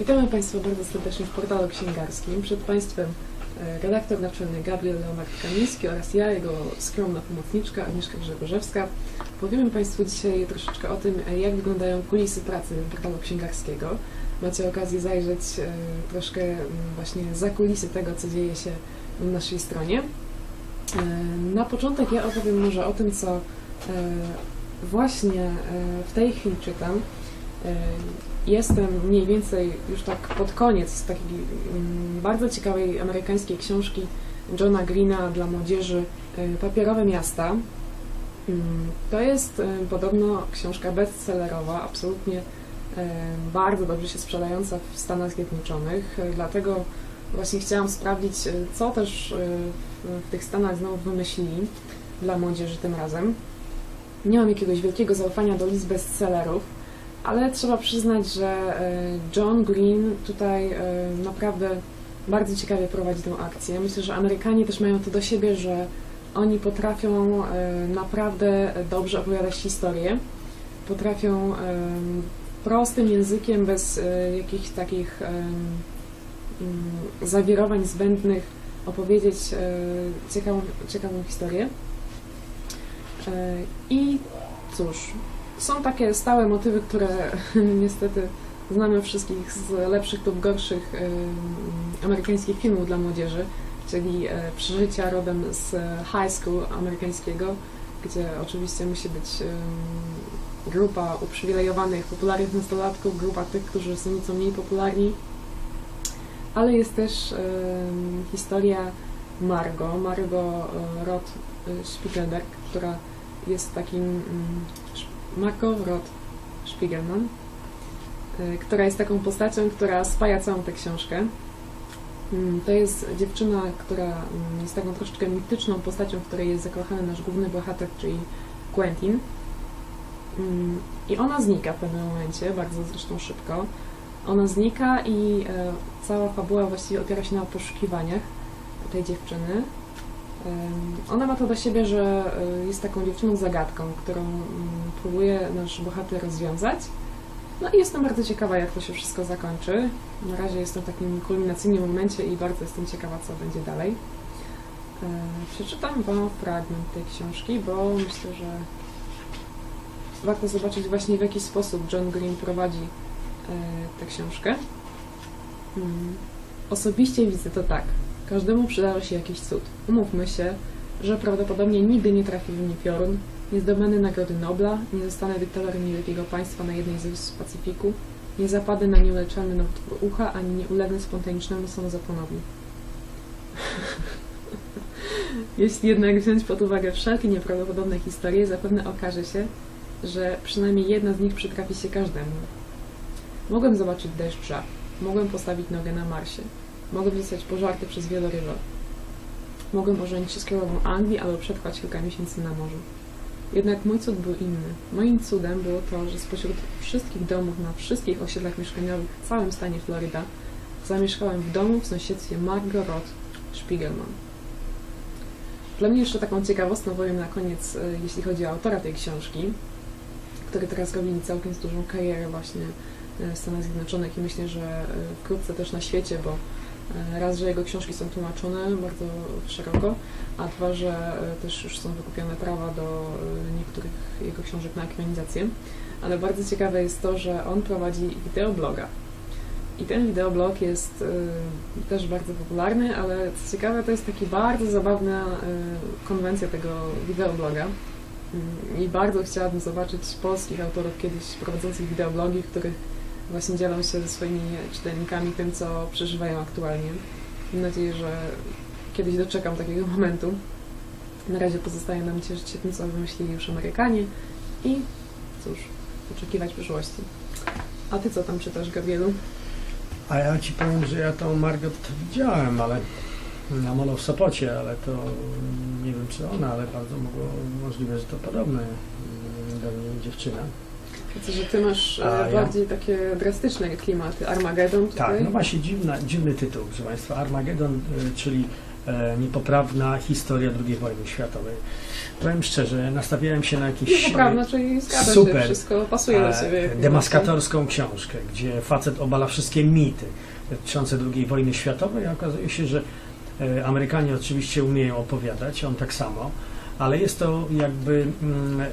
Witamy Państwa bardzo serdecznie w portalu księgarskim. Przed Państwem e, redaktor naczelny Gabriel Leonard Kamiński oraz ja, jego skromna pomocniczka Agnieszka Grzegorzewska. Powiemy Państwu dzisiaj troszeczkę o tym, e, jak wyglądają kulisy pracy portalu księgarskiego. Macie okazję zajrzeć e, troszkę właśnie za kulisy tego, co dzieje się na naszej stronie. Na początek ja opowiem może o tym, co właśnie w tej chwili czytam. E, Jestem mniej więcej już tak pod koniec takiej mm, bardzo ciekawej amerykańskiej książki Johna Greena dla młodzieży e, Papierowe Miasta. Mm, To jest e, podobno książka bestsellerowa, absolutnie bardzo dobrze się sprzedająca w Stanach Zjednoczonych, dlatego właśnie chciałam sprawdzić, co też w tych Stanach znowu wymyślili dla młodzieży tym razem. Nie mam jakiegoś wielkiego zaufania do list bestsellerów, ale trzeba przyznać, że e, John Green tutaj e, naprawdę bardzo ciekawie prowadzi tę akcję. Myślę, że Amerykanie też mają to do siebie, że oni potrafią e, naprawdę dobrze opowiadać historię. Potrafią prostym językiem, bez jakichś takich mm, zawirowań zbędnych opowiedzieć ciekawą, ciekawą historię. I cóż, są takie stałe motywy, które niestety znamy wszystkich z lepszych lub gorszych amerykańskich filmów dla młodzieży, czyli e, przeżycia rodem z high school amerykańskiego, gdzie oczywiście musi być grupa uprzywilejowanych, popularnych nastolatków, grupa tych, którzy są nieco mniej popularni, ale jest też historia Margo, Margo e, Roth e, Spiegelberg, która jest takim Margo Roth Spiegelman, e, która jest taką postacią, która spaja całą tę książkę. Mm, To jest dziewczyna, która mm, jest taką troszeczkę mityczną postacią, w której jest zakochany nasz główny bohater, czyli Quentin. Mm, I ona znika w pewnym momencie, bardzo zresztą szybko. Ona znika i e, cała fabuła właściwie opiera się na poszukiwaniach tej dziewczyny. Ona ma to do siebie, że e, jest taką dziewczyną zagadką, którą mm, próbuje nasz bohater rozwiązać. No i jestem bardzo ciekawa, jak to się wszystko zakończy. Na razie jestem w takim kulminacyjnym momencie i bardzo jestem ciekawa, co będzie dalej. E, Przeczytam Wam fragment tej książki, bo myślę, że warto zobaczyć właśnie w jaki sposób John Green prowadzi e, tę książkę. Mm. Osobiście widzę to tak. Każdemu przydarzy się jakiś cud. Umówmy się, że prawdopodobnie nigdy nie trafi w mnie piorun, nie zdobędę Nagrody Nobla, nie zostanę dyktatorem niewielkiego państwa na jednej z wysp Pacyfiku, nie zapadę na nieuleczalny nowotwór ucha, ani nie ulegnę spontanicznemu samozapłonowi. Jeśli jednak wziąć pod uwagę wszelkie nieprawdopodobne historie, zapewne okaże się, że przynajmniej jedna z nich przytrafi się każdemu. Mogłem zobaczyć deszcz żab, mogłem postawić nogę na Marsie, mogłem zostać pożarty przez wieloryba, mogłem ożenić się z królową Anglii albo przetrwać kilka miesięcy na morzu. Jednak mój cud był inny. Moim cudem było to, że spośród wszystkich domów na wszystkich osiedlach mieszkaniowych w całym stanie Floryda zamieszkałem w domu w sąsiedztwie Margot Spiegelman. Dla mnie jeszcze taką ciekawostką powiem na koniec, e, jeśli chodzi o autora tej książki, który teraz robi całkiem dużą karierę właśnie e, w Stanach Zjednoczonych i myślę, że e, wkrótce też na świecie, bo raz, że jego książki są tłumaczone bardzo szeroko, a dwa, że e, też już są wykupione prawa do e, niektórych jego książek na ekranizację. Ale bardzo ciekawe jest to, że on prowadzi wideobloga. I ten wideoblog jest e, też bardzo popularny, ale co ciekawe, to jest taki bardzo zabawna e, konwencja tego wideobloga. Mm, I bardzo chciałabym zobaczyć polskich autorów kiedyś prowadzących wideoblogi, w których właśnie dzielą się ze swoimi czytelnikami tym, co przeżywają aktualnie. Mam nadzieję, że kiedyś doczekam takiego momentu. Na razie pozostaje nam cieszyć się tym, co wymyślili już Amerykanie i cóż, oczekiwać przyszłości. A ty co tam czytasz, Gabrielu? A ja ci powiem, że ja tą Margot widziałem, ale na molo w Sopocie, ale to nie wiem czy ona, ale bardzo mogło, możliwe, że to podobne do mnie dziewczyna. Widzę, że ty masz e, A, ja- bardziej takie drastyczne klimaty. Armageddon tutaj. Tak, no właśnie dziwna, dziwny tytuł, proszę Państwa. Armageddon, y, czyli e, niepoprawna historia II wojny światowej. Powiem szczerze, nastawiałem się na jakieś Niepoprawne, czyli zgadza super. się, wszystko pasuje do e, siebie. demaskatorską książkę, gdzie facet obala wszystkie mity dotyczące II wojny światowej, a okazuje się, że e, Amerykanie oczywiście umieją opowiadać, on tak samo, ale jest to jakby mm, e,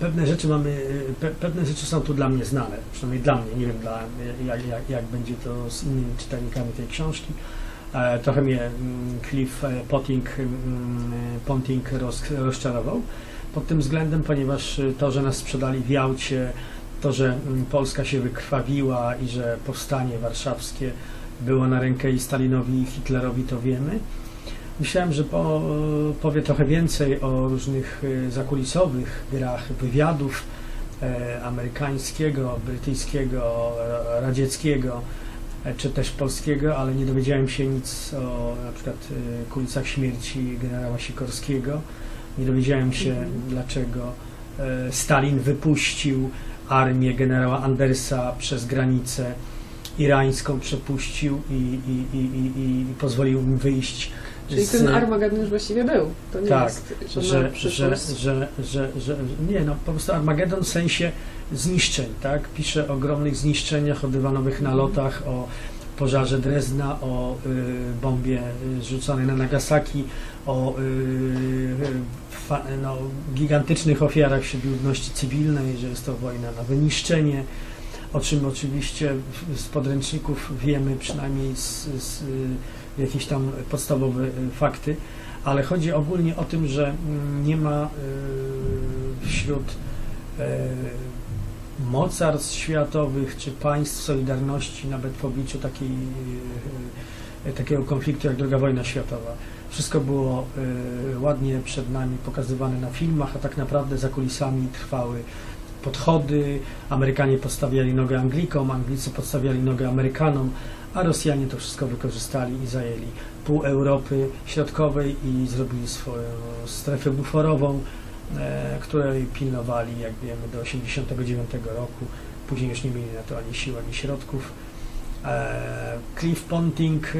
pewne rzeczy mamy, pe, pewne rzeczy są tu dla mnie znane, przynajmniej dla mnie, nie wiem dla, jak, jak, jak będzie to z innymi czytelnikami tej książki. E, Trochę mnie mm, Cliff e, Potting, mm, Ponting roz, rozczarował pod tym względem, ponieważ to, że nas sprzedali w Jałcie, to, że mm, Polska się wykrwawiła i że powstanie warszawskie było na rękę i Stalinowi i Hitlerowi, to wiemy. Myślałem, że po, powie trochę więcej o różnych e, zakulisowych grach wywiadów e, amerykańskiego, brytyjskiego, e, radzieckiego, e, czy też polskiego, ale nie dowiedziałem się nic o na przykład e, kulisach śmierci generała Sikorskiego. Nie dowiedziałem się, Mhm. dlaczego e, Stalin wypuścił armię generała Andersa przez granicę irańską, przepuścił i, i, i, i, i pozwolił im wyjść Czyli z- ten Armagedon już właściwie był. To nie Tak, jest że, że, że, że, że, nie no, po prostu Armagedon w sensie zniszczeń, tak? Pisze o ogromnych zniszczeniach, o dywanowych Mhm. nalotach, o pożarze Drezna, o y, bombie y, rzuconej na Nagasaki, o y, fa, no, gigantycznych ofiarach wśród ludności cywilnej, że jest to wojna na wyniszczenie, o czym oczywiście z podręczników wiemy przynajmniej z, z jakieś tam podstawowe y, fakty, ale chodzi ogólnie o tym, że mm, nie ma y, wśród y, mocarstw światowych czy państw Solidarności nawet w obliczu takiej, takiego konfliktu jak II wojna światowa. Wszystko było ładnie przed nami pokazywane na filmach, a tak naprawdę za kulisami trwały podchody, Amerykanie podstawiali nogę Anglikom, Anglicy podstawiali nogę Amerykanom, a Rosjanie to wszystko wykorzystali i zajęli pół Europy Środkowej i zrobili swoją strefę buforową, e, której pilnowali, jak wiemy, do 1989 roku. Później już nie mieli na to ani sił, ani środków. E, Cliff Ponting e,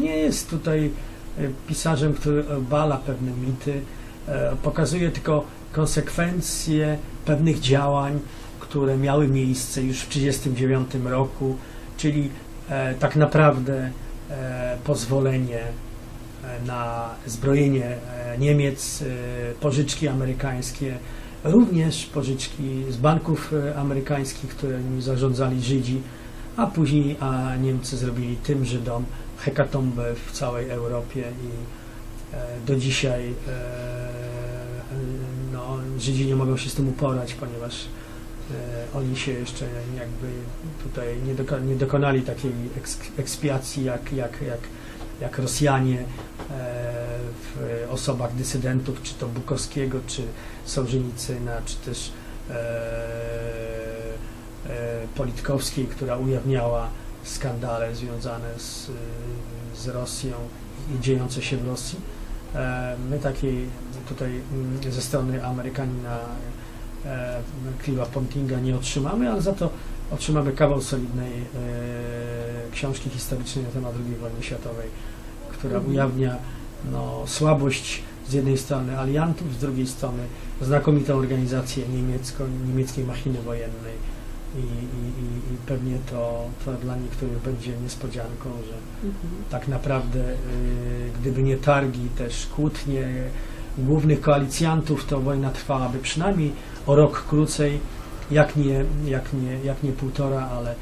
nie jest tutaj e, pisarzem, który obala pewne mity, e, pokazuje tylko konsekwencje pewnych działań, które miały miejsce już w 1939 roku, czyli e, tak naprawdę e, pozwolenie e, na zbrojenie Niemiec, pożyczki amerykańskie, również pożyczki z banków amerykańskich, którymi zarządzali Żydzi, a później a Niemcy zrobili tym Żydom hekatombę w całej Europie i do dzisiaj no, Żydzi nie mogą się z tym uporać, ponieważ oni się jeszcze jakby tutaj nie, doko, nie dokonali takiej eks, ekspiacji jak, jak, jak, jak Rosjanie e, w osobach dysydentów, czy to Bukowskiego, czy Sołżenicyna, czy też e, e, Politkowskiej, która ujawniała skandale związane z, z Rosją i dziejące się w Rosji. E, My takiej tutaj mm, ze strony Amerykanina e, Cliva Pontinga nie otrzymamy, ale za to otrzymamy kawał solidnej e, książki historycznej na temat II wojny światowej, która Mhm. ujawnia no, słabość z jednej strony aliantów, z drugiej strony znakomitą organizację niemiecką, niemieckiej machiny wojennej. I, i, i, I pewnie to, to dla niektórych będzie niespodzianką, że Mhm. tak naprawdę, y, gdyby nie targi, też kłótnie głównych koalicjantów, to wojna trwałaby przynajmniej o rok krócej, jak nie, jak nie, jak nie półtora, ale e,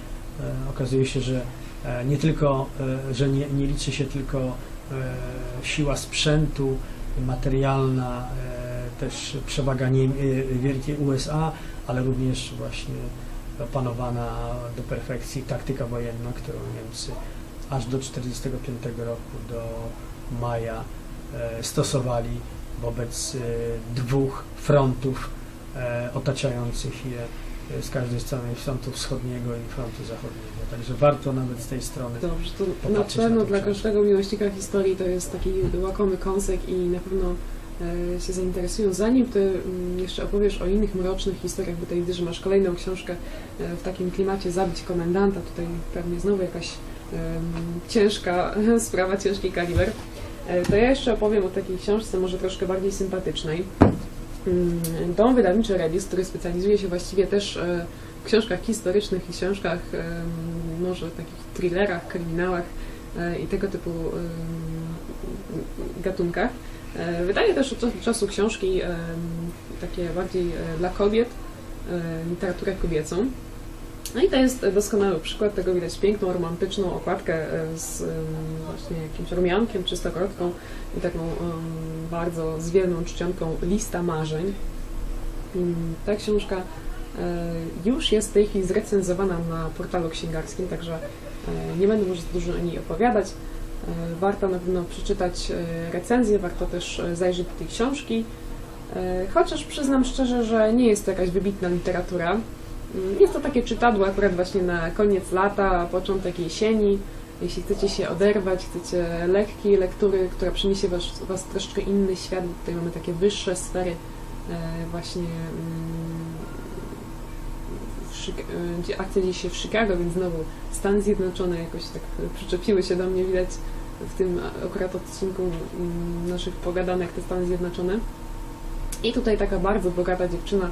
okazuje się, że e, nie tylko, e, że nie, nie liczy się tylko e, siła sprzętu materialna, e, też przewaga nie, e, wielkiej USA, ale również właśnie opanowana do perfekcji taktyka wojenna, którą Niemcy aż do 1945 roku, do maja stosowali wobec e, dwóch frontów e, otaczających je e, z każdej strony frontu wschodniego i frontu zachodniego. Także warto nawet z tej strony. Dobrze, to na na pewno tę dla każdego miłośnika historii to jest taki łakomy kąsek i na pewno e, się zainteresują. Zanim Ty mm, jeszcze opowiesz o innych mrocznych historiach, bo tutaj widzę, że masz kolejną książkę w takim klimacie Zabić komendanta, tutaj pewnie znowu jakaś ciężka sprawa, ciężki kaliber. E, To ja jeszcze opowiem o takiej książce, może troszkę bardziej sympatycznej. Mm, Dom wydawniczy Redis, który specjalizuje się właściwie też e, w książkach historycznych i książkach, em, może takich thrillerach, kryminałach e, i tego typu gatunkach. E, Wydaje też od czasu książki takie bardziej e, dla kobiet, e, literaturę kobiecą. No i to jest doskonały przykład tego, widać piękną, romantyczną okładkę e, z właśnie jakimś rumiankiem czy stokrotką i taką bardzo zwiewną czcionką lista marzeń. Ta książka e, już jest w tej chwili zrecenzowana na portalu księgarskim, także e, nie będę może dużo o niej opowiadać. Warto na pewno przeczytać recenzję, warto też zajrzeć do tej książki. Chociaż przyznam szczerze, że nie jest to jakaś wybitna literatura. Mm, Jest to takie czytadło akurat właśnie na koniec lata, początek jesieni. Jeśli chcecie się oderwać, chcecie lekkiej lektury, która przyniesie was, was inny świat, bo tutaj mamy takie wyższe sfery e, właśnie mm, e, gdzie akcja dzieje się w Chicago, więc znowu Stany Zjednoczone jakoś tak przyczepiły się do mnie, widać w tym akurat odcinku mm, naszych pogadanek te Stany Zjednoczone. I tutaj taka bardzo bogata dziewczyna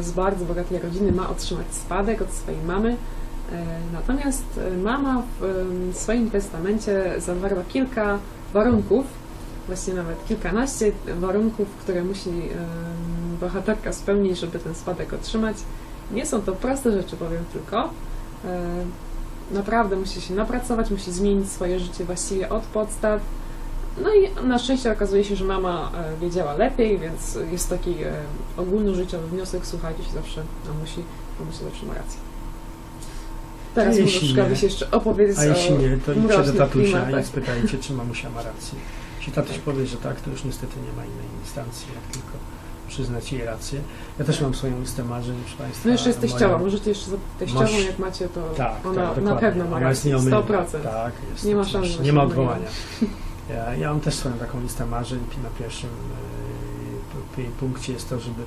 z bardzo bogatej rodziny ma otrzymać spadek od swojej mamy. E, Natomiast e, mama w swoim testamencie zawarła kilka warunków, właśnie nawet kilkanaście warunków, które musi bohaterka spełnić, żeby ten spadek otrzymać. Nie są to proste rzeczy, powiem tylko. E, Naprawdę musi się napracować, musi zmienić swoje życie właściwie od podstaw. No i na szczęście okazuje się, że mama e, wiedziała lepiej, więc jest taki e, ogólnożyciowy wniosek, słuchajcie się zawsze, a musi, mamusia zawsze ma rację. Teraz A się jeszcze opowiedzieć A jeśli nie, to idźcie do tatusia klimatach. i spytajcie, czy mamusia ma rację. Jeśli tatuś powie, że tak, to już niestety nie ma innej instancji, jak tylko przyznać jej rację. Ja też mam swoją listę marzeń, proszę Państwa. No jeszcze jest teściowa, możecie jeszcze za teściową, jak macie, to Tak, ona tak, na pewno ma rację, nieomylna. 100%. Tak, jest. Nie ma szans, Nie ma odwołania. Ja, ja mam też swoją taką listę marzeń. Na pierwszym p- punkcie jest to, żeby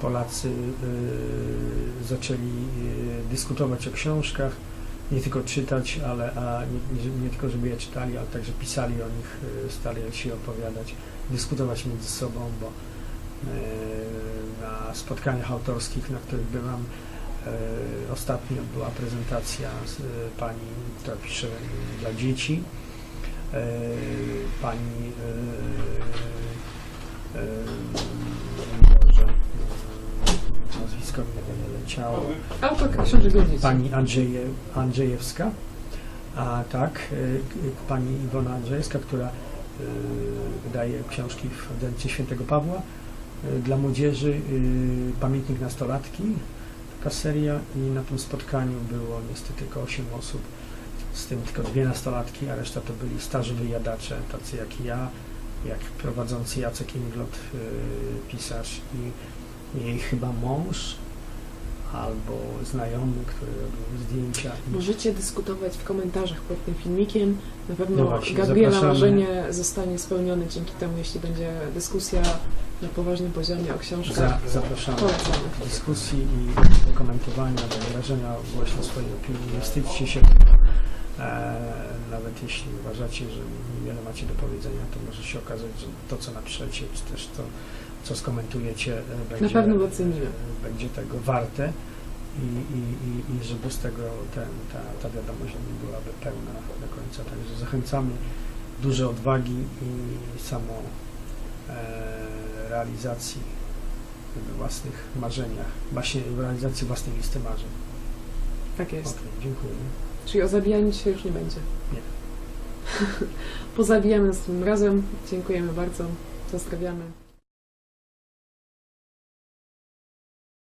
Polacy y, zaczęli y, dyskutować o książkach, nie tylko czytać, ale a nie, nie, nie tylko żeby je czytali, ale także pisali o nich, starali się opowiadać, dyskutować między sobą, bo na spotkaniach autorskich, na których byłam, y, ostatnio była prezentacja pani, która pisze dla dzieci, pani y, y, Boże, y, nazwisko mi nie leciało, pani Andrzeje, Andrzejewska, a tak, pani Iwona Andrzejewska, która wydaje książki w Agencji Świętego Pawła. Dla młodzieży, Pamiętnik Nastolatki, taka seria i na tym spotkaniu było niestety tylko 8 osób, z tym tylko dwie nastolatki, a reszta to byli starzy wyjadacze, tacy jak ja, jak prowadzący Jacek Inglot, y, pisarz i jej chyba mąż, albo znajomy, który robił zdjęcia. Możecie dyskutować w komentarzach pod tym filmikiem. Na pewno No właśnie, Gabriela zapraszamy. marzenie zostanie spełnione dzięki temu, jeśli będzie dyskusja na poważnym poziomie o książkach. za, zapraszamy Polecamy. do dyskusji i do komentowania, do wyrażenia właśnie swojej opinii. Wstydźcie się nawet jeśli uważacie, że niewiele macie do powiedzenia, to może się okazać, że to, co napiszecie, czy też to, co skomentujecie, e, będzie, pewno docenimy. e, będzie tego warte i, i, i, i żeby z tego ten, ta, ta wiadomość nie byłaby pełna do końca. Także zachęcamy duże odwagi i samo e, realizacji we własnych marzeniach, właśnie w realizacji własnej listy marzeń. Tak jest. Okej, dziękuję. Czyli o zabijaniu się już nie będzie. Nie. Pozabijamy następnym razem. Dziękujemy bardzo. Pozdrawiamy.